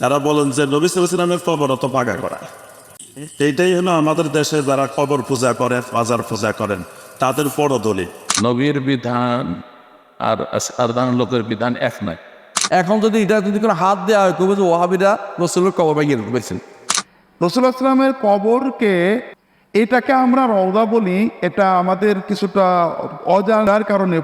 তারা বলেন যে নবী সালামের কবর অত পাকা করা। এইটাই হলো আমাদের দেশে যারা কবর পূজা করেন বাজার পূজা করেন তাদের বড় দলিল। নবীর বিধান আর সাধারণ লোকের বিধান এক নয়। এখন যদি এটা যদি কোনো হাত দেওয়া হয় কবে যে ওহাবিরা রসুলের কবর ভাঙিয়ে ঢুকেছেন রসুল্লাহ সাল্লামের কবরকে এটাকে আমরা রওদা বলি এটা আমাদের কিছুটা অজানার কারণে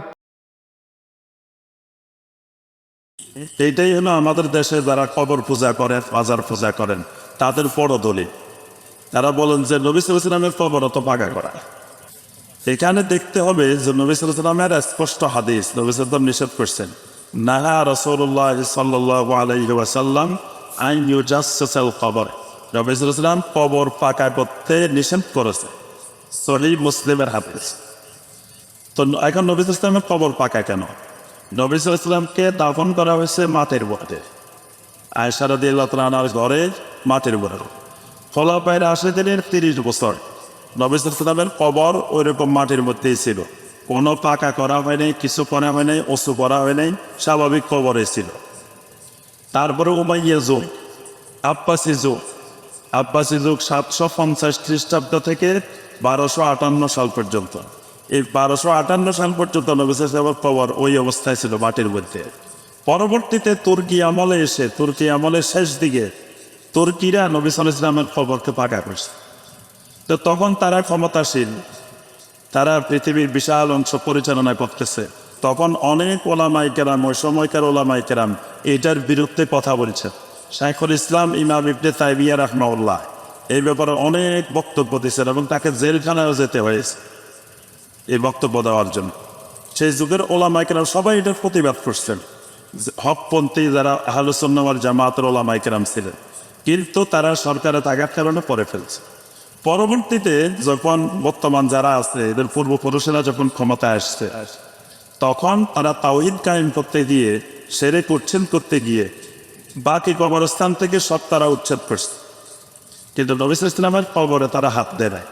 এইটাই হলো আমাদের দেশে যারা কবর পূজা করেন, বাজার পূজা করেন, তাদের বড় দলিল। তারা বলেন যে নবী সালামের কবর অত পাকা করা। এখানে দেখতে হবে যে নবী সালামের স্পষ্ট হাদিস, নবী সাল্লাম নিষেধ করছেন। নাহা রসুল্লাহ সাল্লাহ আইন ইউজাসাল কবর। নবী সালাম কবর পাকা করতে নিষেধ করেছে। সহি মুসলিমের হাদিস। তো এখন নবী ইসলামের কবর পাকা কেন? নবী ইসলামকে দাফন করা হয়েছে মাটির মধ্যে আয়সারা দিল্লাহর ঘরে মাটির উপরে। খোলা পায়ের আসে দিনের তিরিশ বছর নবী ইসলামের কবর ওই রকম মাটির মধ্যেই ছিল। কোনো পাকা করা হয় নাই, কিছু করা হয় নাই ওষু করা হয় নাই, স্বাভাবিক কবরে ছিল। তারপরে উমাইয়া যুগ, আব্বাসি যুগ আব্বাসি যুগ সাতশো পঞ্চাশ খ্রিস্টাব্দ থেকে বারোশো আটান্ন সাল পর্যন্ত। এই বারোশো আটান্ন সাল পর্যন্ত নবিসের কবর ওই অবস্থায় ছিল মাটির মধ্যে। পরবর্তীতে তুর্কি আমলে এসে, তুর্কি আমলের শেষ দিকে তুর্কিরা নবী সাল ইসলামের খবরকে পাকা করছে। তো তখন তারা ক্ষমতাশীল, তারা পৃথিবীর বিশাল অংশ পরিচালনা করতেছে। তখন অনেক ওলামাই কেরাম, ওই সময়কার ওলামাই কেরাম এটার বিরুদ্ধে কথা বলছে। শাইখুল ইসলাম ইমাম ইবনে তাইমিয়া রহমাউল্লাহ এই ব্যাপারে অনেক বক্তব্য দিয়েছেন এবং তাকে জেলখানায়ও যেতে হয়েছে। এই বক্তব্য দেওয়ার জন্য। সেই যুগের ওলামাই কেরাম সবাই এটার প্রতিবাদ করছেন। হকপন্থী যারা আহলুসন্নামার জামাতের ওলামাই কেরাম ছিলেন, কিন্তু তারা সরকারের তাগার কারণে পরে ফেলছে। পরবর্তীতে যখন বর্তমান যারা আছে, এদের পূর্বপুরুষেরা যখন ক্ষমতায় আসছে, তখন তারা তাওহিদ কায়েম করতে গিয়ে, সেরে করছেন করতে গিয়ে, বাকি কবরস্থান থেকে সব তারা উচ্ছেদ করছে। কিন্তু নবিস ইসলামের কবরে তারা হাত দেয়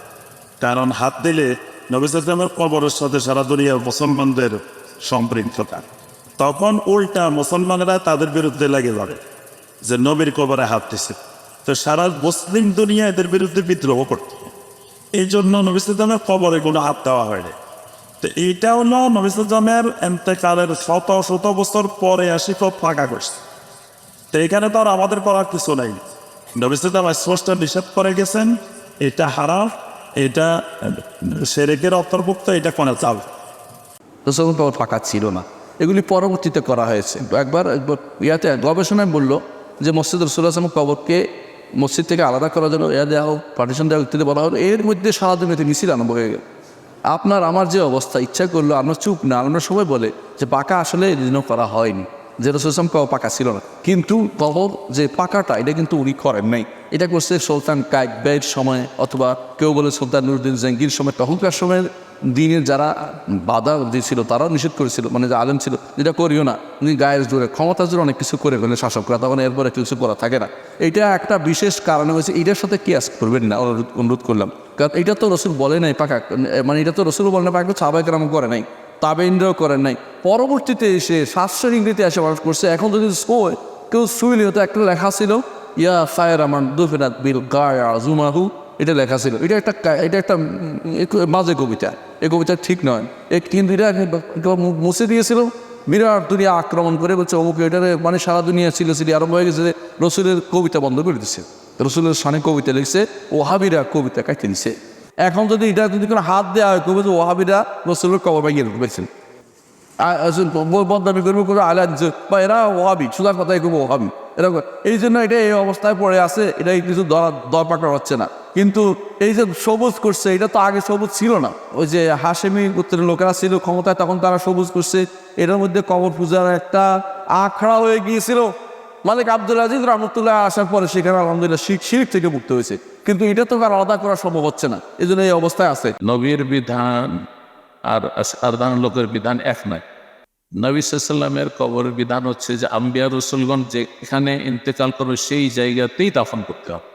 কারণ হাত দিলে নবিস কবরের সাথে সারা দুনিয়ার মুসলমানদের সম্পৃক্ততা। তখন উল্টা মুসলমানরা তাদের বিরুদ্ধে লেগে যাবে, যে নবীর কবরে হাত দিছে। তো সারা মুসলিম দুনিয়া এদের বিরুদ্ধে বিদ্রোহ করত এই জন্য নবিসামের কবরে কোনো হাত দেওয়া হয়নি। তো এইটা হলো নবিসামের এন্তেকালের শত শত বছর পরে আসি খুব ফাঁকা করছে। তো এখানে তো আর আমাদের করার কিছু নাই। নবিসাম স্পষ্ট নিষেধ করে গেছেন, এটা হারাম। এটা সেরেকের অন্তর্ভুক্ত, এটা কোনে চাল? রসুল কবর ফাঁকা ছিল না। এগুলি পরবর্তীতে করা হয়েছে। একবার একবার ইয়াতে গবেষণায় বলল যে মসজিদ রসুল আসলাম কবরকে মসজিদ থেকে আলাদা করার জন্য এয়া দেওয়া হোক পার্টিশন দেওয়া ইত্যাদি বলা হলো এর মধ্যে সারাদিন এতে মিছিল আরম্ভ হয়ে গেল। আপনার, আমার যে অবস্থা, ইচ্ছা করল, আমরা চুপ না, আমরা সবাই বলে যে পাকা আসলে এদিনও করা হয়নি। যে রসুলাম পাকা ছিল না। কিন্তু কবর যে পাকাটা, এটা কিন্তু উনি করেন নাই। এটা করছে সুলতান কাকবের সময়, অথবা কেউ বলে সুলতান নুরুদ্দিন জাঙ্গির সময়, তখনকার সময়ের দিনের যারা বাধা দিয়েছিল তারাও নিষেধ করেছিল মানে যে আলেম ছিল যেটা করিও না। উনি গায়ের জোরে ক্ষমতা জোরে অনেক কিছু করে ফেলে শাসকরা, তখন এরপরে কিছু করা থাকে না। এটা একটা বিশেষ কারণে হয়েছে, এটার সাথে কেয়াস করবেন না, অনুরোধ করলাম। কারণ এটা তো রসুল বলে নাই পাকা মানে এটা তো রসুল বলে না পাকা সাবাই কেরাম করে নাই। তাবেইনরাও করেন নাই। পরবর্তীতে এসে শাস্ত্রের ইংরেজিতে এসে মানুষ করছে। এখন যদি শোয় কেউ শুইলে হতো, একটা লেখা ছিল, ইয়া ফায়ার আমার দুফেরাত বিল গায়া জুমাহু এটা লেখা ছিল। এটা একটা এটা একটা মাঝে কবিতা। এই কবিতা ঠিক নয়। এই কিন্তু এটা মুছে দিয়েছিল। বিরাট দুনিয়া আক্রমণ করে বলছে, অমুক এটা মানে সারা দুনিয়া ছিল ছিল আরম্ভ হয়ে গেছে রসুলের কবিতা বন্ধ করে দিচ্ছে রসুলের সানে কবিতা লিখছে, ওহাবিরা কবিতা কাটতে দিছে এখন যদি এটা যদি কোনো হাত দেওয়া হয় কবে যে ওহাবিরা রসুলের কবর ভাঙিয়ে ঢুকেছেন বদনামি করব করব আলাদ বা এরা ওহাবি সুদার কথাই করব ওহাবি এরকম এই জন্য এটা এই অবস্থায় পড়ে আছে এটা কিছু দর দর পাকড় হচ্ছে না। কিন্তু এই যে সবুজ করছে, এটা তো আগে সবুজ ছিল না। ওই যে হাসেমি গোত্রের লোকেরা ছিল ক্ষমতায়, তখন তারা সবুজ করছে। এটার মধ্যে কবর পূজার একটা আখড়া হয়ে গিয়েছিল। মালিক আব্দুল আজিজ রহমতুল্লাহ আসার পরে সেখানে আলহামদুলিল্লাহ শিখ শিরিক থেকে মুক্ত হয়েছে। কিন্তু এটা তো আর আলাদা করা সম্ভব হচ্ছে না। এই জন্য এই অবস্থায় আছে। নবীর বিধান আর সাধারণ লোকের বিধান এক নয়। নবী সাল্লামের বিধান হচ্ছে যে আম্বিয়া রসুলগণ যেখানে ইন্তেকাল করবে সেই জায়গাতেই দাফন করতে হবে।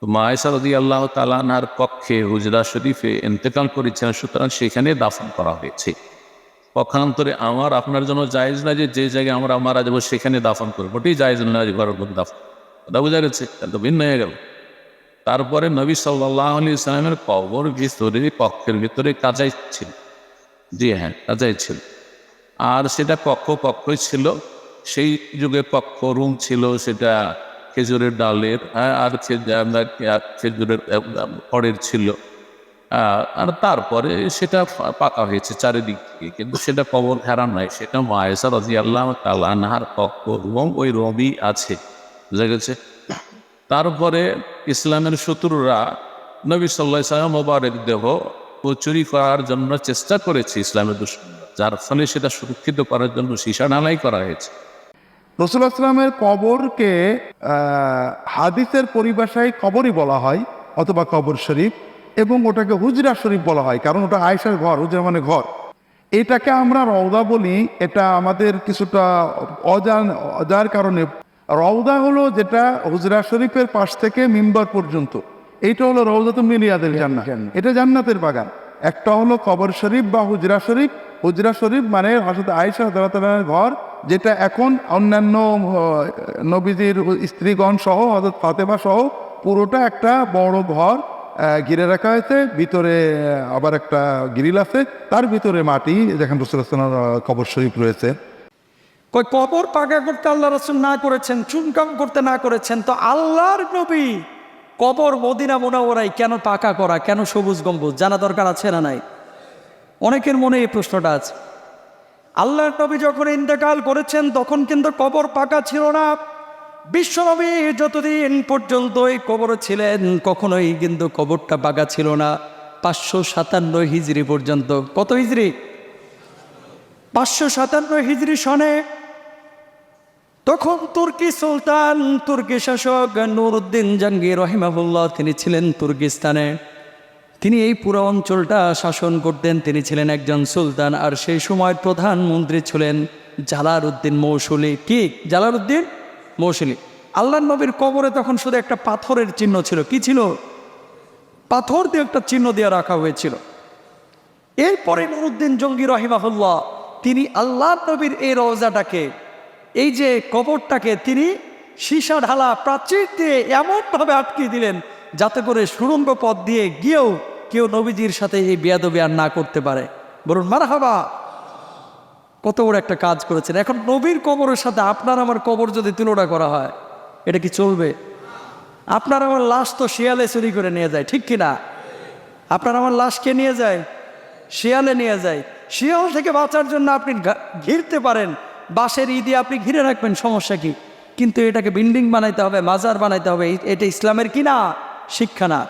তো মায়েশা রদি আল্লাহ তালানার কক্ষে হুজরা শরীফে ইন্তেকাল করেছেন, সুতরাং সেখানে দাফন করা হয়েছে। পক্ষান্তরে আমার আপনার জন্য জায়েজ না যে যে জায়গায় আমরা মারা যাব সেখানে দাফন করব। ওটাই জায়েজ না যে ঘরের দাফন কথা বোঝা গেছে? তো ভিন্ন হয়ে গেল। তারপরে নবী সাল্লাহ আলি ইসলামের কবর ভিতরে কক্ষের ভিতরে কাজাই ছিল। জি হ্যাঁ কাজাই ছিল। আর সেটা কক্ষ কক্ষই ছিল। সেই যুগে কক্ষ রুম ছিল সেটা খেজুরের ডালের হ্যাঁ, আর খেজুরের খড়ের ছিল। আর তারপরে সেটা পাকা হয়েছে চারিদিক থেকে কিন্তু সেটা কবর ঘেরা নয়। সেটা মায়েসা রাজি আল্লাহ তালানহার কক্ষ এবং ওই রবি আছে, বুঝা গেছে? তারপরে ইসলামের শত্রুরা নবী সাল্লাহ সাল্লাম মোবারক দেহ চুরি করার জন্য চেষ্টা করেছে ইসলামের দুশ্মন যার ফলে সেটা সুরক্ষিত করার জন্য সীসা ঢালাই করা হয়েছে। রসুল আসলামের কবরকে হাদিসের পরিভাষায় কবরই বলা হয়, অথবা কবর শরীফ। এবং ওটাকে হুজরা শরীফ বলা হয়, কারণ ওটা আয়েশার ঘর, হুজরা মানে ঘর। এটাকে আমরা রওদা বলি, এটা আমাদের কিছুটা অজান, অজার কারণে। রওদা হলো যেটা হুজরা শরীফের পাশ থেকে মিম্বার পর্যন্ত। এইটা হলো রওদাত মিলিয়াদের জান্নাত। এটা জান্নাতের বাগান। একটা হলো কবর শরীফ বা হুজরা শরীফ। হুজরা শরীফ মানে হজরত আয়েশা রাদিয়াল্লাহু ঘর, যেটা এখন অন্যান্য নবীজির স্ত্রীগণ সহ হজরত ফাতেমা সহ পুরোটা একটা বড় ঘর। ঘিরে রাখা হয়েছে। ভিতরে আবার একটা গ্রিল আছে। তার ভিতরে মাটি যেখানে রসুল রসুলামের কবর শরীফ রয়েছে। কবর পাকা করতে আল্লাহ রসুল না করেছেন, চুনকাম করতে না করেছেন, তো আল্লাহর নবী কবর মদিনা মোনাওয়ারাই কেন পাকা করা, কেন সবুজ গম্বুজ, জানা দরকার আছে না নাই? অনেকের মনে এই প্রশ্নটা আছে। আল্লাহর নবী যখন ইন্তেকাল করেছেন, তখন কিন্তু কবর পাকা ছিল না। বিশ্বনবী যতদিন পর্যন্ত এই কবরে ছিলেন, কখনোই কিন্তু কবরটা পাকা ছিল না। পাঁচশো সাতান্ন হিজড়ি পর্যন্ত। কত হিজড়ি পাঁচশো সাতান্ন হিজড়ি সনে তখন তুর্কি সুলতান, তুর্কি শাসক নুরুদ্দিন জাঙ্গির রহিমাবুল্লাহ তিনি ছিলেন তুর্কিস্তানে। তিনি এই পুরো অঞ্চলটা শাসন করতেন। তিনি ছিলেন একজন সুলতান আর সেই সময় প্রধানমন্ত্রী ছিলেন জালার উদ্দিন মৌসুলি। কি? জালার উদ্দিন মৌসুলি আল্লাহ নবীর কবরে তখন শুধু একটা পাথরের চিহ্ন ছিল। কি ছিল? পাথর দিয়ে একটা চিহ্ন দিয়ে রাখা হয়েছিল। এরপরে নুরুদ্দিন জঙ্গি রহিমাহুল্লাহ, তিনি আল্লাহ নবীর এই রওজাটাকে, এই যে কবরটাকে তিনি সীসা ঢালা প্রাচীর দিয়ে এমনভাবে আটকে দিলেন যাতে করে সুরঙ্গ পথ দিয়ে গিয়েও কেউ নবীজির সাথে এই বেয়াদবি আর না করতে পারে। বলুন মার হাবা কত বড় একটা কাজ করেছেন। এখন নবীর কবরের সাথে আপনার আমার কবর যদি তুলনা করা হয়, এটা কি চলবে? আপনার আমার লাশ তো শিয়ালে চুরি করে নিয়ে যায়, ঠিক কিনা? আপনার আমার লাশ কে নিয়ে যায়? শিয়ালে নিয়ে যায়। শিয়াল থেকে বাঁচার জন্য আপনি ঘিরতে পারেন। বাঁশের ঈদে আপনি ঘিরে রাখবেন, সমস্যা কি? কিন্তু এটাকে বিল্ডিং বানাইতে হবে, মাজার বানাইতে হবে এটা ইসলামের কি না শিক্ষা না।